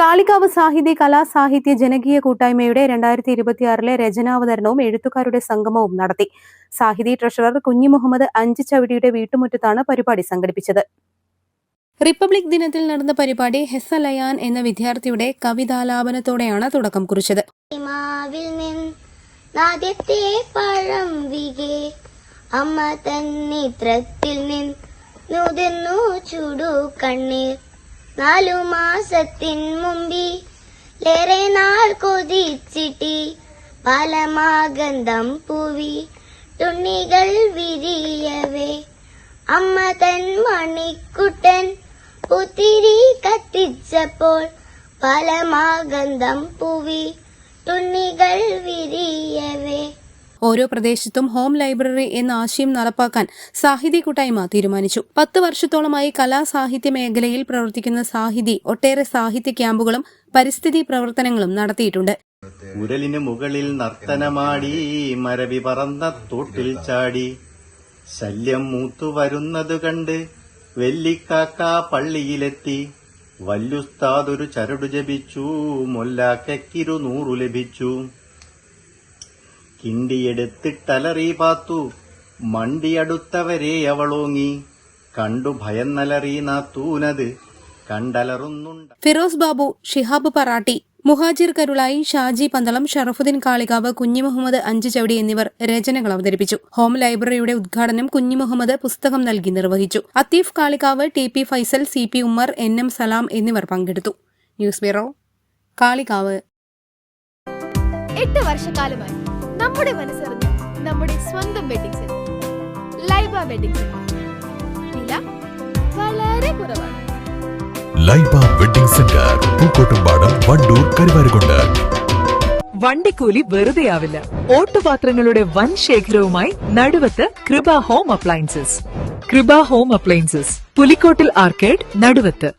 Kalikavu സാഹിത്യ കലാ സാഹിത്യ ജനകീയ കൂട്ടായ്മയുടെ രണ്ടായിരത്തി ഇരുപത്തിയാറിലെ രചനാവതരണവും എഴുത്തുകാരുടെ സംഗമവും നടത്തി. സാഹിതി ട്രഷറർ കുഞ്ഞി മുഹമ്മദ് അഞ്ച് ചവിടിയുടെ വീട്ടുമുറ്റത്താണ് പരിപാടി സംഘടിപ്പിച്ചത്. റിപ്പബ്ലിക് ദിനത്തിൽ നടന്ന പരിപാടി ഹെസലയാൻ എന്ന വിദ്യാർത്ഥിയുടെ കവിതാലാപനത്തോടെയാണ് തുടക്കം കുറിച്ചത്. പഴം വികെ അമ്മ തന്നിത്രത്തിൽ നിന്നുതിർന്നു ചുടു കണ്ണീർ. നാലു മാസത്തിൻ മുമ്പിലേറെ നാൾ കൊതിച്ചിട്ടി. പലമാഗന്ധം പൂവി തുണികൾ വിരിയവേ. അമ്മ തൻ മണിക്കുട്ടൻ പുത്തിരി കത്തിച്ചപ്പോൾ പലമാഗന്ധം പൂവി തുണികൾ വിരിയവേ. ഓരോ പ്രദേശത്തും ഹോം ലൈബ്രറി എന്ന ആശയം നടപ്പാക്കാൻ സാഹിതി കൂട്ടായ്മ തീരുമാനിച്ചു. പത്ത് വർഷത്തോളമായി കലാ സാഹിത്യ മേഖലയിൽ പ്രവർത്തിക്കുന്ന സാഹിതി ഒട്ടേറെ സാഹിത്യ ക്യാമ്പുകളും പരിസ്ഥിതി പ്രവർത്തനങ്ങളും നടത്തിയിട്ടുണ്ട്. ഉരലിന് മുകളിൽ നർത്തനമാടി മരവി പറന്ന തോട്ടിൽ ചാടി. ശല്യം മൂത്തു വരുന്നത് കണ്ട് വെല്ലിക്കാക്ക പള്ളിയിലെത്തി. വല്യുസ്താദൊരു ചരടു ജപിച്ചു മൊല്ലാക്കയ്ക്കിരു നൂറു ലഭിച്ചു. കിണ്ടിയെടുത്തിട്ടലറി പാത്തു മണ്ടിയടുത്തവരെ അവളോങ്ങി. കണ്ടു ഭയന്നലറി നാത്തൂനത് കണ്ടലറുന്നുണ്ട്. ഫിറോസ് ബാബു ഷിഹാബ് പറാട്ടി മുഹാജിർ കരുളായി ഷാജി പന്തളം ഷറഫുദ്ദീൻ കാളികാവ് കുഞ്ഞി മുഹമ്മദ് അഞ്ചു ചവിടി എന്നിവർ രചനകൾ അവതരിപ്പിച്ചു. ഹോം ലൈബ്രറിയുടെ ഉദ്ഘാടനം കുഞ്ഞി മുഹമ്മദ് പുസ്തകം നൽകി നിർവഹിച്ചു. Atheef Kalikavu T P Faisal C P Ummer N M Salam എന്നിവർ പങ്കെടുത്തു. News bureau Kalikavu. എട്ട് വർഷക്കാലമായി നമ്മുടെ മനസ്സറിഞ്ഞ് നമ്മുടെ സ്വന്തം wedding centre Laiba wedding centre വില വളരെ കുറവാണ്. Laiba wedding centre Pookkottumpadam Wandoor Karuvarakundu. വണ്ടിക്കൂലി വെറുതെയാവില്ല. ഓട്ടുപാത്രങ്ങളുടെ വൻ ശേഖരവുമായി Naduvath Krupa home appliances. Krupa home appliances Pulikkottil arcade Naduvath.